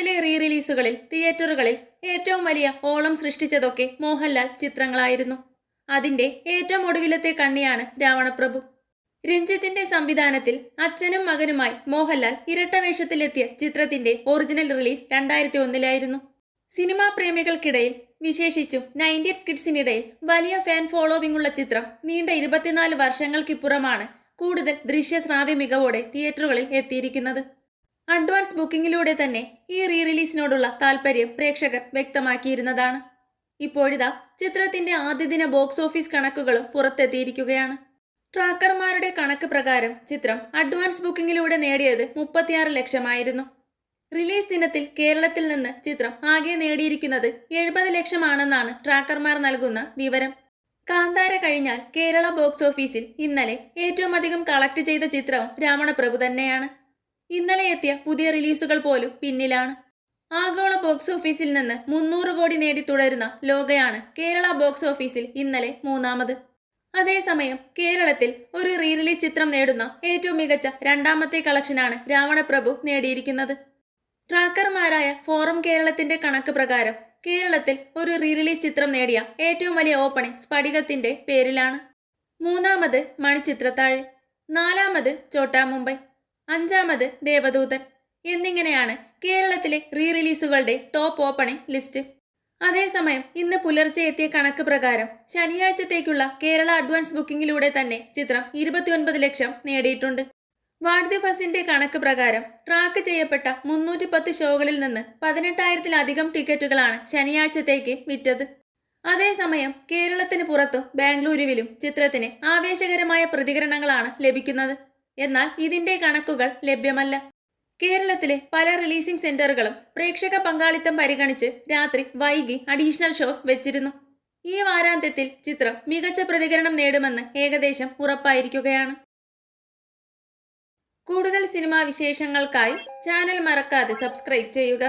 കേരളത്തിലെ റീ റിലീസുകളിൽ തിയേറ്ററുകളിൽ ഏറ്റവും വലിയ ഓളം സൃഷ്ടിച്ചതൊക്കെ മോഹൻലാൽ ചിത്രങ്ങളായിരുന്നു. അതിന്റെ ഏറ്റവും ഒടുവിലത്തെ കണ്ണിയാണ് രാവണപ്രഭു. രഞ്ജിത്തിന്റെ സംവിധാനത്തിൽ അച്ഛനും മകനുമായി മോഹൻലാൽ ഇരട്ട വേഷത്തിലെത്തിയ ചിത്രത്തിന്റെ ഒറിജിനൽ റിലീസ് രണ്ടായിരത്തി ഒന്നിലായിരുന്നു സിനിമാ പ്രേമികൾക്കിടയിൽ വിശേഷിച്ചും നയന്റീസ് കിഡ്സിനിടയിൽ വലിയ ഫാൻ ഫോളോവിംഗ് ഉള്ള ചിത്രം നീണ്ട ഇരുപത്തിനാല് വർഷങ്ങൾക്കിപ്പുറമാണ് കൂടുതൽ ദൃശ്യശ്രാവ്യ മികവോടെ തിയേറ്ററുകളിൽ എത്തിയിരിക്കുന്നത്. അഡ്വാൻസ് ബുക്കിംഗിലൂടെ തന്നെ ഈ റീ റിലീസിനോടുള്ള താല്പര്യം പ്രേക്ഷകർ വ്യക്തമാക്കിയിരുന്നതാണ്. ഇപ്പോഴിതാ ചിത്രത്തിന്റെ ആദ്യ ദിന ബോക്സ് ഓഫീസ് കണക്കുകളും പുറത്തെത്തിയിരിക്കുകയാണ്. ട്രാക്കർമാരുടെ കണക്ക് പ്രകാരം ചിത്രം അഡ്വാൻസ് ബുക്കിംഗിലൂടെ നേടിയത് മുപ്പത്തിയാറ് ലക്ഷമായിരുന്നു. റിലീസ് ദിനത്തിൽ കേരളത്തിൽ നിന്ന് ചിത്രം ആകെ നേടിയിരിക്കുന്നത് എഴുപത് ലക്ഷമാണെന്നാണ് ട്രാക്കർമാർ നൽകുന്ന വിവരം. കാന്താര കഴിഞ്ഞാൽ കേരള ബോക്സ് ഓഫീസിൽ ഇന്നലെ ഏറ്റവും അധികം കളക്ട് ചെയ്ത ചിത്രവും രാവണപ്രഭു തന്നെയാണ്. ഇന്നലെ എത്തിയ പുതിയ റിലീസുകൾ പോലും പിന്നിലാണ്. ആഗോള ബോക്സ് ഓഫീസിൽ നിന്ന് മുന്നൂറ് കോടി നേടി തുടരുന്ന ലോകയാണ് കേരള ബോക്സ് ഓഫീസിൽ ഇന്നലെ മൂന്നാമത്. അതേസമയം കേരളത്തിൽ ഒരു റീ റിലീസ് ചിത്രം നേടുന്ന ഏറ്റവും മികച്ച രണ്ടാമത്തെ കളക്ഷനാണ് രാവണപ്രഭു നേടിയിരിക്കുന്നത്. ട്രാക്കർമാരായ ഫോറം കേരളത്തിന്റെ കണക്ക് പ്രകാരം കേരളത്തിൽ ഒരു റീ റിലീസ് ചിത്രം നേടിയ ഏറ്റവും വലിയ ഓപ്പണിംഗ് സ്ഫടികത്തിന്റെ പേരിലാണ്. മൂന്നാമത് മണിച്ചിത്രത്താഴ് നാലാമത് ചോട്ടാ മുംബൈ അഞ്ചാമത് ദേവദൂതൻ. എന്നിങ്ങനെയാണ് കേരളത്തിലെ റീ റിലീസുകളുടെ ടോപ്പ് ഓപ്പണിംഗ് ലിസ്റ്റ് അതേസമയം ഇന്ന് പുലർച്ചെ എത്തിയ കണക്ക് പ്രകാരം ശനിയാഴ്ചത്തേക്കുള്ള കേരള അഡ്വാൻസ് ബുക്കിംഗിലൂടെ തന്നെ ചിത്രം ഇരുപത്തിയൊൻപത് ലക്ഷം നേടിയിട്ടുണ്ട്. വാർഡ് ഫസിന്റെ കണക്ക് പ്രകാരം ട്രാക്ക് ചെയ്യപ്പെട്ട മുന്നൂറ്റി പത്ത് ഷോകളിൽ നിന്ന് പതിനെട്ടായിരത്തിലധികം ടിക്കറ്റുകളാണ് ശനിയാഴ്ചത്തേക്ക് വിറ്റത്. അതേസമയം കേരളത്തിന് പുറത്തും ബാംഗ്ലൂരുവിലും ചിത്രത്തിന് ആവേശകരമായ പ്രതികരണങ്ങളാണ് ലഭിക്കുന്നത്. എന്നാൽ ഇതിന്റെ കണക്കുകൾ ലഭ്യമല്ല. കേരളത്തിലെ പല റിലീസിംഗ് സെന്ററുകളും പ്രേക്ഷക പങ്കാളിത്തം പരിഗണിച്ച് രാത്രി വൈകി അഡീഷണൽ ഷോസ് വെച്ചിരുന്നു. ഈ വാരാന്ത്യത്തിൽ ചിത്രം മികച്ച പ്രതികരണം നേടുമെന്ന് ഏകദേശം ഉറപ്പായിരിക്കുകയാണ്. കൂടുതൽ സിനിമാ വിശേഷങ്ങൾക്കായി ചാനൽ മറക്കാതെ സബ്സ്ക്രൈബ് ചെയ്യുക.